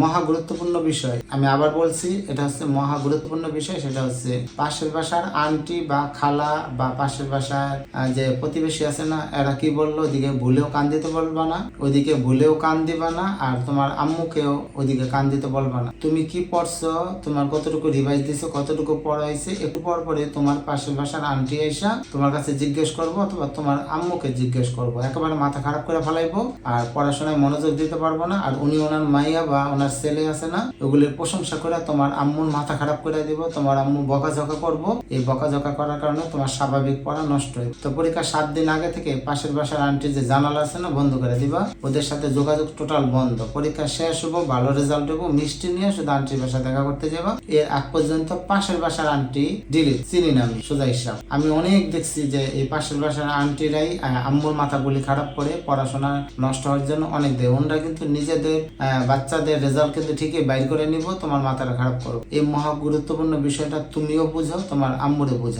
মহা গুরুত্বপূর্ণ বিষয়। আমি আবার বলছি, এটা হচ্ছে মহা গুরুত্বপূর্ণ বিষয়, সেটা হচ্ছে পাশের বাসার আন্টি বা খালা বা পাশের বাসার যে প্রতিবেশী আছে না, এরা কি বলল? ওদিকে ভুলেও কান দিতে বলবা না ওইদিকে ভুলেও কান দিবা না, আর তোমার আম্মুকেও ওইদিকে কান দিতে বলবা না। তুমি কি পড়ছো? তোমার কতটুকু রিভাইজ দিছো? কতটুকু পড়া হয়েছে একটু পর পরে তোমার পাশের বাসার আন্টি এসা তোমার কাছে জিজ্ঞেস করব, অথবা তোমার আম্মুকে জিজ্ঞেস করব। একেবারে মাথা খারাপ করে ফেলাইবো, আর পড়াশোনায় মনোযোগ দিতে পারব না, আর উনি ওনার মাইয়া বা ওনার ছেলে আছে না, ওগুলির প্রশংসা করে তোমার আম্মুর মাথা খারাপ করে দিব, তোমার আম্মু বকাঝকা করব। এই বকাঝকা করার কারণে তোমার স্বাভাবিক পড়া নষ্ট হয়। তো পরীক্ষা সাত দিন আগে থেকে পাশের বাসার আন্টি যে জানালা আছে না, বন্ধ করে দিবা। ওদের সাথে যোগাযোগ টোটাল বন্ধ। পরীক্ষা শেষ হব, ভালো রেজাল্ট হব, মিষ্টি নিয়ে শুধু আন্টির বাসা দেখা করতে যাবা। এর আগ পর্যন্ত পাশের বাসার আন্টি ডিলিট চিনি না আমি, সোজা হিসাব আমি অনেক দেখছি যে এই পাশের বাসার আন্টিরাই আম্মুর মাথাগুলি খারাপ করে পড়াশোনা নষ্ট হওয়ার জন্য অনেক দেয় ওনরা কিন্তু নিজেদের বাচ্চাদের রেজাল্ট কিন্তু ঠিকই বাইর করে নিব, তোমার মাথাটা খারাপ করো। এই মহা গুরুত্বপূর্ণ বিষয়টা তুমিও বুঝো, তোমার আম্মুরে বুঝো